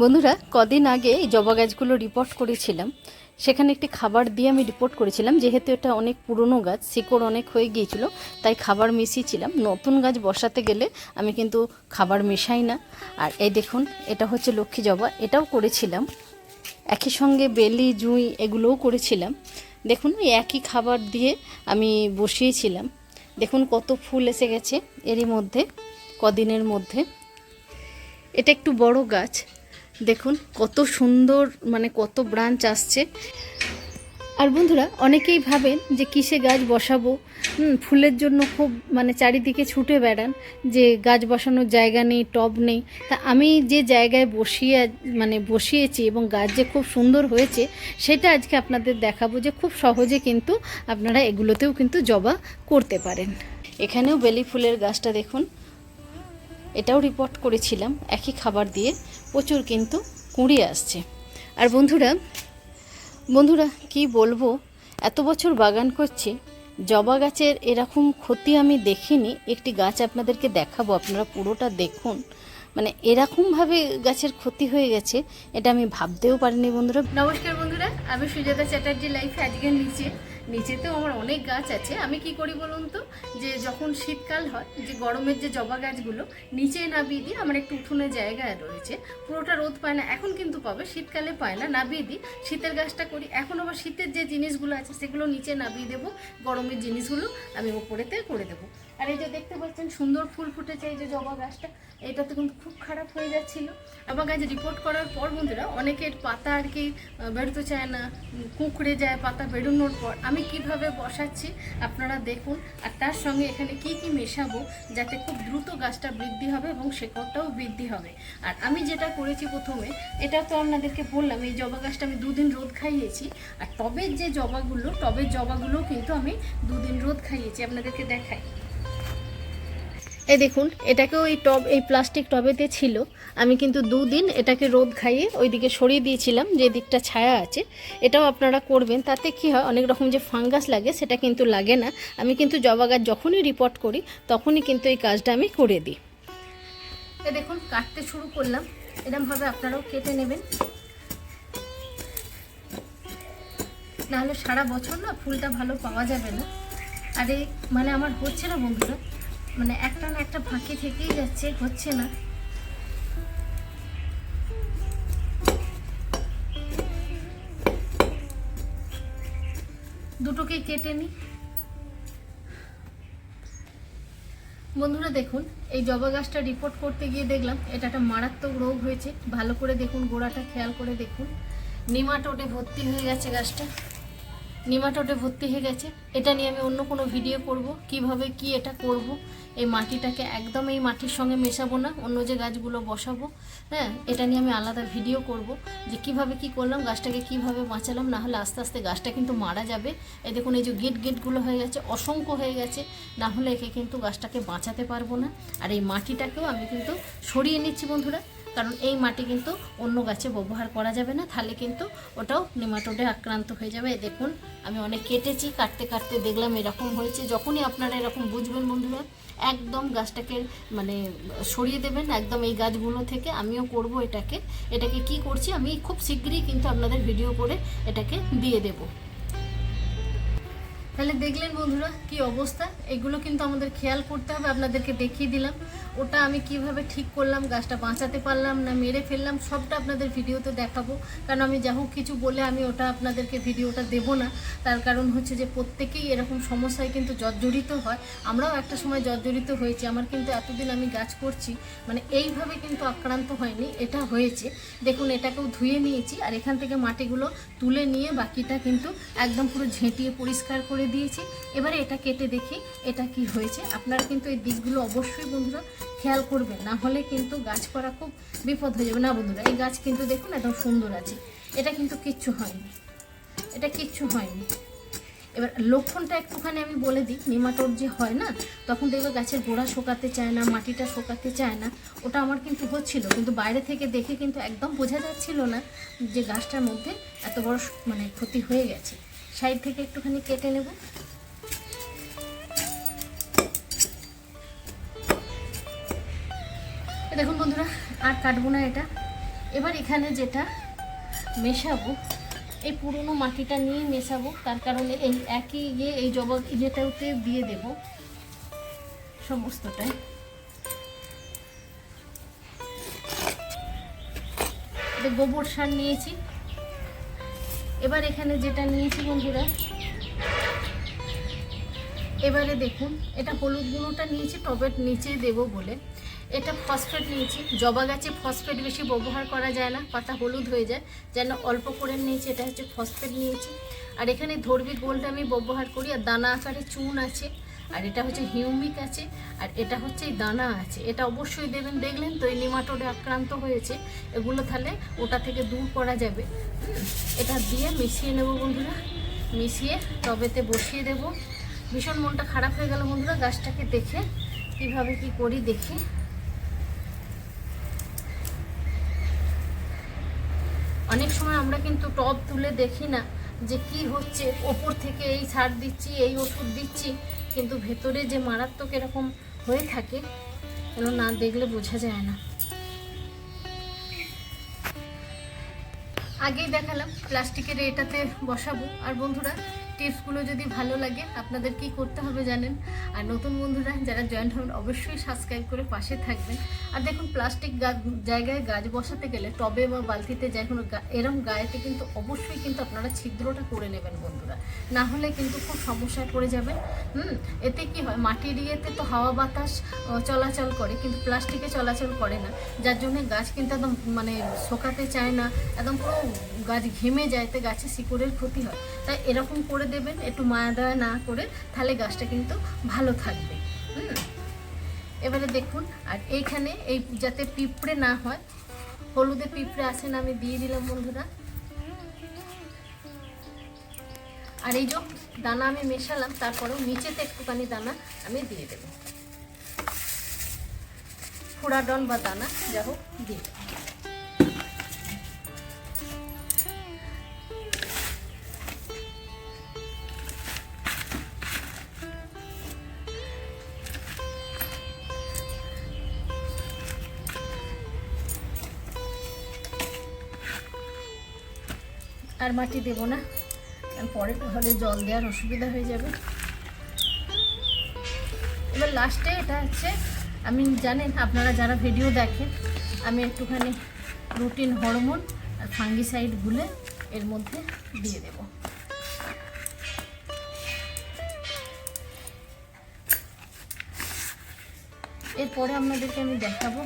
বন্ধুরা, কদিন আগে জবা গাছগুলো রিপোর্ট করেছিলাম। সেখানে একটি খাবার দিয়ে আমি রিপোর্ট করেছিলাম, যেহেতু এটা অনেক পুরনো গাছ, শিকড় অনেক হয়ে গিয়েছিল, তাই খাবার মিশিয়েছিলাম। নতুন গাছ বসাতে গেলে আমি কিন্তু খাবার মেশাই না। আর এই দেখুন, এটা হচ্ছে লক্ষ্মী জবা, এটাও করেছিলাম। একই সঙ্গে বেলি, জুঁই এগুলোও করেছিলাম। দেখুন একই খাবার দিয়ে আমি বসিয়েছিলাম। দেখুন, কত ফুল এসে গেছে এরই মধ্যে, কদিনের মধ্যে। এটা একটু বড় গাছ দেখুন, কত সুন্দর মানে কত ব্রাঞ্চ আসছে। আর বন্ধুরা, অনেকেই ভাবেন যে কিসে গাছ বসাবো? ফুলের জন্য খুব মানে চারিদিকে ছুটে বেড়ান, যে গাছ বসানোর জায়গা নেই, টব নেই। তা আমি যে জায়গায় বসিয়ে মানে বসিয়েছি এবং গাছ যে খুব সুন্দর হয়েছে, সেটা আজকে আপনাদের দেখাবো যে খুব সহজে কিন্তু আপনারা এগুলোতেও কিন্তু জবা করতে পারেন। এখানেও বেলি ফুলের গাছটা দেখুন। এটাও রিপোর্ট করেছিলাম, একই খাবার দিয়ে প্রচুর কিন্তু কুঁড়ি আসছে। আর বন্ধুরা বন্ধুরা কি বলব, এত বছর বাগান করছি, জবা গাছের এরকম ক্ষতি আমি দেখিনি, একটি গাছ আপনাদেরকে দেখাবো, আপনারা পুরোটা দেখুন। মানে এরকমভাবে গাছের ক্ষতি হয়ে গেছে, এটা আমি ভাবতেও পারিনি বন্ধুরা। নমস্কার বন্ধুরা, আমি সুজাতা চ্যাটার্জি লাইফ আজকের নিচে নিচেতেও আমার অনেক গাছ আছে। আমি কি করি বলুন তো? যে যখন শীতকাল হয়, যে গরমের যে জবা গাছগুলো নিচে নাবিয়ে দিই আমার একটু উঠোনে জায়গা রয়েছে, পুরোটা রোদ পায় না, এখন কিন্তু পাবে, শীতকালে পায় না নাবিয়ে দিই। শীতের গাছটা করি, এখন আবার শীতের যে জিনিসগুলো আছে, সেগুলো নিচে নাবিয়ে দেবো, গরমের জিনিসগুলো আমি ওপরেতে করে দেবো। আর এই যে দেখতে পাচ্ছেন, সুন্দর ফুল ফুটেছে এই যে জবা গাছটা, এটাতে কিন্তু খুব খারাপ হয়ে যাচ্ছিল। জবা গাছ রিপোর্ট করার পর বন্ধুরা, অনেকের পাতা আর কি বেরোতে চায় না, কুঁকড়ে যায়, পাতা বেরোনোর পর, আমি কীভাবে বসাচ্ছি আপনারা দেখুন, আর তার সঙ্গে এখানে কি কি মেশাবো যাতে খুব দ্রুত গাছটা বৃদ্ধি হবে এবং শেকড়টাও বৃদ্ধি হবে। আর আমি যেটা করেছি প্রথমে, এটা তো আপনাদেরকে বললাম, এই জবা গাছটা আমি দুদিন রোদ খাইয়েছি, আর টবের যে জবাগুলো টবের জবাগুলো কিন্তু আমি দুদিন রোদ খাইয়েছি, আপনাদেরকে দেখাই। এই দেখুন, এটাকেও এই টব, এই প্লাস্টিক টবেতে ছিল। আমি কিন্তু দুদিন এটাকে রোদ খাইয়ে ওইদিকে সরিয়ে দিয়েছিলাম, যে দিকটা ছায়া আছে। এটাও আপনারা করবেন, তাতে কি হয়, অনেক রকম যে ফাঙ্গাস লাগে, সেটা কিন্তু লাগে না। আমি কিন্তু জবা গাছ যখনই রিপোর্ট করি, তখনই কিন্তু এই কাজটা আমি করে দিই। এ দেখুন, কাটতে শুরু করলাম। এরমভাবে আপনারাও কেটে নেবেন। নাহলে সারা বছর না ফুলটা ভালো পাওয়া যাবে না। আর এই মানে আমার হচ্ছে না বন্ধুরা। মানে একটা না একটা ফাঁকি থেকেই যাচ্ছে, হচ্ছে না। দুটোকে কেটে নিই বন্ধুরা দেখুন, এই জবা গাছটা রিপোর্ট করতে গিয়ে দেখলাম, এটা একটা মারাত্মক রোগ হয়েছে। ভালো করে দেখুন, গোড়াটা খেয়াল করে দেখুন। নিমাটোডে ভর্তি হয়ে গেছে গাছটা। নিমাটোডে ভর্তি হয়ে গেছে। এটা নিয়ে আমি অন্য কোনো ভিডিও করব, কীভাবে কি এটা করব এই মাটিটাকে একদম এই মাটির সঙ্গে মেশাবো না, অন্য যে গাছগুলো বসাবো হ্যাঁ এটা নিয়ে আমি আলাদা ভিডিও করব যে কীভাবে কি করলাম, গাছটাকে কীভাবে বাঁচালাম না হলে আস্তে আস্তে গাছটা কিন্তু মারা যাবে। এই দেখুন, এই যে গেট গেটগুলো হয়ে গেছে, অসংখ্য হয়ে গেছে, না হলে একে কিন্তু গাছটাকে বাঁচাতে পারব না। আর এই মাটিটাকেও আমি কিন্তু সরিয়ে নিচ্ছি বন্ধুরা। কারণ এই মাটি কিন্তু অন্য গাছে ব্যবহার করা যাবে না, তাহলে কিন্তু ওটাও নেমাটোডে আক্রান্ত হয়ে যাবে। দেখুন, আমি অনেক কেটেছি, কাটতে কাটতে দেখলাম এরকম হয়েছে। যখনই আপনারা এরকম বুঝবেন বন্ধুরা, একদম গাছটাকে মানে সরিয়ে দেবেন, একদম এই গাছগুলো থেকে আমিও করব এটাকে। এটাকে কি করছি, আমি খুব শীঘ্রই কিন্তু আপনাদের ভিডিও করে এটাকে দিয়ে দেবো। তাহলে দেখলেন বন্ধুরা কি অবস্থা? এগুলো কিন্তু আমাদের খেয়াল করতে হবে, আপনাদেরকে দেখিয়ে দিলাম। ওটা আমি কীভাবে ঠিক করলাম, গাছটা বাঁচাতে পারলাম না, মেরে ফেললাম, সবটা আপনাদের ভিডিওতে দেখাবো। কারণ আমি যা হোক কিছু বলে আমি ওটা আপনাদেরকে ভিডিওটা দেবো না। তার কারণ হচ্ছে যে প্রত্যেকেই এরকম সমস্যায় কিন্তু জর্জরিত হয়। আমরাও একটা সময় জর্জরিত হয়েছি। আমার কিন্তু এতদিন আমি গাছ করছি মানে এইভাবে কিন্তু আক্রান্ত হয়নি, এটা হয়েছে। দেখুন, এটাকেও ধুয়ে নিয়েছি আর এখান থেকে মাটিগুলো তুলে নিয়ে বাকিটা কিন্তু একদম পুরো ঝেঁটিয়ে পরিষ্কার করে দিয়েছি। এবারে এটা কেটে দেখি, এটা কি হয়েছে। আপনারা কিন্তু এই দিকগুলো অবশ্যই বন্ধুরা খেয়াল করবেন, না হলে কিন্তু গাছ করা খুব বিপদ হয়ে যাবে। না বন্ধুরা, এই গাছ কিন্তু দেখুন একদম সুন্দর আছে। এটা কিন্তু কিচ্ছু হয়নি। এটা কিচ্ছু হয়নি। এবার লক্ষণটা একটুখানি আমি বলে দিই নিমাটোর যে হয় না, তখন দেখবে গাছের গোড়া শোকাতে চায় না, মাটিটা শোকাতে চায় না। ওটা আমার কিন্তু হচ্ছিল, কিন্তু বাইরে থেকে দেখে কিন্তু একদম বোঝা যাচ্ছিল না যে গাছটার মধ্যে এত বড় মানে ক্ষতি হয়ে গেছে। সাইড থেকে একটুখানি কেটে নেব। দেখুন বন্ধুরা, আর কাটবো না এটা। এবার এখানে যেটা মেশাবো, এই পুরনো মাটিটা নিয়ে মেশাবো, তার কারণে এই একই ইয়ে এই জবা ইয়েটাতে দিয়ে দেব সমস্তটাই। গোবর সার নিয়েছি। এবার এখানে যেটা নিয়েছি বন্ধুরা, এবারে দেখুন, এটা হলুদ গুঁড়োটা নিয়েছি, টবের নিচে দেব বলে। এটা ফসফেট নিয়েছি, জবা গাছে ফসফেট বেশি ব্যবহার করা যায় না, পাতা হলুদ হয়ে যায়, যেন অল্প করে নিয়েছি, এটা হচ্ছে ফসফেট নিয়েছি। আর এখানে ধর্বি গোলটা আমি ব্যবহার করি, আর দানা আকারে চুন আছে। আর এটা হচ্ছে হিউমিক আছে আর এটা হচ্ছে দানা আছে। এটা অবশ্যই দেবেন, দেখলেন তো এই নিমাটোডে আক্রান্ত হয়েছে। এগুলো তাহলে ওটা থেকে দূর করা যাবে। এটা দিয়ে মিশিয়ে নেব বন্ধুরা, মিশিয়ে টবেতে বসিয়ে দেব। ভীষণ মনটা খারাপ হয়ে গেল বন্ধুরা, গাছটাকে দেখে, কীভাবে কি করি দেখি। অনেক সময় আমরা কিন্তু টব তুলে দেখি না যে কি হচ্ছে, ওপর থেকে এই সার দিচ্ছি, এই ওষুধ দিচ্ছি। কিন্তু ভেতরে যে মারাত্মক এরকম হয়ে থাকে, এগুলো না দেখলে বোঝা যায় না। আগেই দেখালাম, প্লাস্টিকের এটাতে বসাবো। আর বন্ধুরা, টিপসগুলো যদি ভালো লাগে, আপনাদের কি করতে হবে জানেন? আর নতুন বন্ধুরা, যারা জয়েন্ট হবেন, অবশ্যই সাবস্ক্রাইব করে পাশে থাকবেন। আর দেখুন, প্লাস্টিক জায়গায় গাছ বসাতে গেলে টবে বা বালতিতে যাই কোনো এরম গায়েতে কিন্তু অবশ্যই কিন্তু আপনারা ছিদ্রটা করে নেবেন বন্ধুরা। না হলে কিন্তু খুব সমস্যায় পড়ে যাবেন। হুম, এতে কি হয় মাটির ইয়েতে তো হাওয়া বাতাস চলাচল করে, কিন্তু প্লাস্টিকে চলাচল করে না। যার জন্য গাছ কিন্তু একদম মানে শোকাতে চায় না, একদম পুরো গাছ ঘেমে যায়, তো গাছের শিকড়ের ক্ষতি হয়। তাই এরকম করে দেবেন, একটু মায়া দয়া না করে, তাহলে গাছটা কিন্তু ভালো থাকবে। হুম। এবারে দেখুন, আর এইখানে এই যাতে পিঁপড়ে না হয়, হলুদে পিঁপড়ে আসেন আমি দিয়ে দিলাম বন্ধুরা আর এই যে দানা আমি মেশালাম, তারপরেও নিচেতে একটুখানি দানা আমি দিয়ে দেবো ডন বা দানা যা হোক, দিয়ে। আর মাটি দেবো না। কারণ পরে হলে জল দেওয়ার অসুবিধা হয়ে যাবে। এবার লাস্টে এটা হচ্ছে, আমি জানেন আপনারা যারা ভিডিও দেখেন, আমি একটুখানি রুটিন হরমোন আর ফাঙ্গিসাইড গুলে এর মধ্যে দিয়ে দেব। এরপরে আপনাদেরকে আমি দেখাবো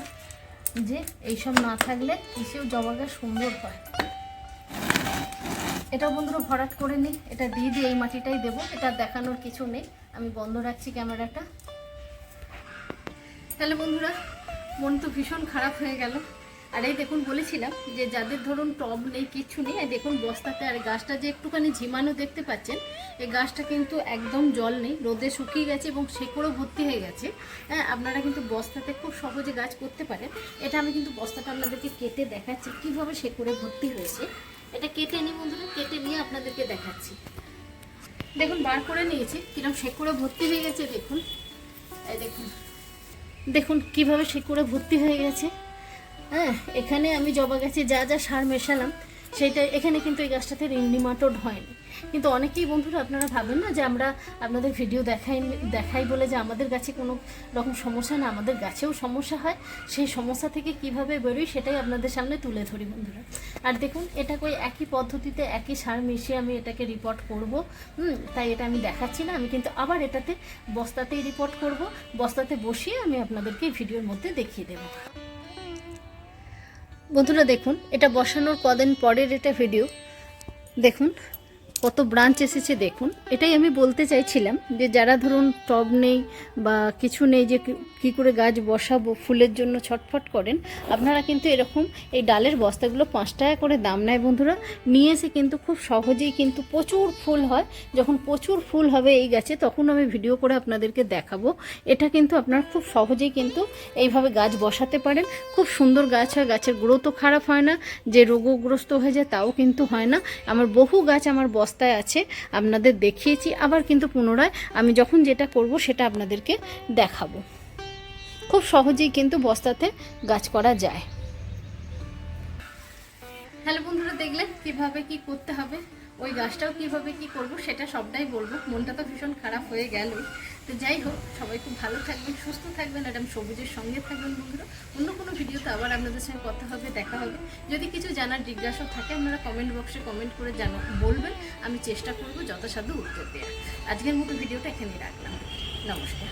যে এইসব না থাকলে কিসেও জবা গাছ সুন্দর হয়। এটা বন্ধুরা ভরাট করে নিই এটা দিয়ে দিয়ে এই মাটিটাই দেবো। এটা দেখানোর কিছু নেই। আমি বন্ধ রাখছি ক্যামেরাটা। তাহলে বন্ধুরা, মন তো ভীষণ খারাপ হয়ে গেল। আর এই দেখুন, বলেছিলাম যে যাদের ধরুন টব নেই, কিচ্ছু নেই দেখুন বস্তাতে, আর গাছটা যে একটুখানি ঝিমানো দেখতে পাচ্ছেন, এই গাছটা কিন্তু একদম জল নেই, রোদে শুকিয়ে গেছে এবং শেকড়ও ভর্তি হয়ে গেছে। হ্যাঁ আপনারা কিন্তু বস্তাতে খুব সহজে গাছ করতে পারেন। এটা আমি কিন্তু বস্তাটা আপনাদেরকে কেটে দেখাচ্ছি, কীভাবে শেকড়ে ভর্তি হয়েছে। এটা কেটে নিই বন্ধুরা, কেটে নিয়ে আপনাদেরকে দেখাচ্ছি। দেখুন, বার করে নিয়েছি, কিরম শেকড়ে ভর্তি হয়ে গেছে, দেখুন। এই দেখুন দেখুন কীভাবে শেকড়ে ভর্তি হয়ে গেছে। হ্যাঁ এখানে আমি জবা গাছে যা যা সার মেশালাম সেটা এখানে কিন্তু এই গাছটাতে নিমাটোড হয়নি। কিন্তু অনেকেই বন্ধুরা, আপনারা ভাবেন না যে আমরা আপনাদের ভিডিও দেখাই দেখাই বলে যে আমাদের গাছে কোনো রকম সমস্যা না, আমাদের গাছেও সমস্যা হয়। সেই সমস্যা থেকে কীভাবে বেরোই সেটাই আপনাদের সামনে তুলে ধরি বন্ধুরা। আর দেখুন, এটা কই একই পদ্ধতিতে একই সার মিশিয়ে আমি এটাকে রিপোর্ট করব। তাই এটা আমি দেখাচ্ছি না। আমি কিন্তু আবার এটাতে বস্তাতেই রিপোর্ট করব। বস্তাতে বসিয়ে আমি আপনাদেরকে ভিডিওর মধ্যে দেখিয়ে দেবো। বন্ধুরা দেখুন এটা বসানোর কদিন পরের এটা ভিডিও দেখুন। কত ব্রাঞ্চ এসেছে দেখুন। এটাই আমি বলতে চাইছিলাম যে যারা ধরুন টব নেই বা কিছু নেই যে কি- করে গাছ বসাবো, ফুলের জন্য ছটফট করেন, আপনারা কিন্তু এরকম এই ডালের বস্তাগুলো পাঁচ টাকা করে দাম নেয় বন্ধুরা। নিয়ে এসে কিন্তু খুব সহজেই কিন্তু প্রচুর ফুল হয়। যখন প্রচুর ফুল হবে এই গাছে, তখন আমি ভিডিও করে আপনাদেরকে দেখাবো। এটা কিন্তু আপনারা খুব সহজেই কিন্তু এইভাবে গাছ বসাতে পারেন। খুব সুন্দর গাছ হয়, গাছের গ্রোথও খারাপ হয় না। যে রোগগ্রস্ত হয়ে যায় তাও কিন্তু হয় না। আমার বহু গাছ আমার বস্তায় আছে, আপনাদের দেখিয়েছি। আবার কিন্তু পুনরায় আমি যখন যেটা করব সেটা আপনাদেরকে দেখাবো। খুব সহজেই কিন্তু বস্তাতে গাছ করা যায়। হ্যালো বন্ধুরা, দেখলেন কীভাবে কি করতে হবে? ওই গাছটাও কীভাবে কি করব সেটা সবটাই বলব। মনটা তো ভীষণ খারাপ হয়ে গেল তো যাই হোক, সবাই খুব ভালো থাকবেন, সুস্থ থাকবেন, আর আমি সবুজের সঙ্গে থাকবেন বন্ধুরা। অন্য কোনো ভিডিওতে আবার আপনাদের সঙ্গে কথা হবে, দেখা হবে। যদি কিছু জানার জিজ্ঞাসা থাকে, আপনারা কমেন্ট বক্সে কমেন্ট করে জানো, বলবেন। আমি চেষ্টা করব যথাসাধ্য উত্তর দেওয়ার। আজকের মতো ভিডিওটা এখানেই রাখলাম। নমস্কার।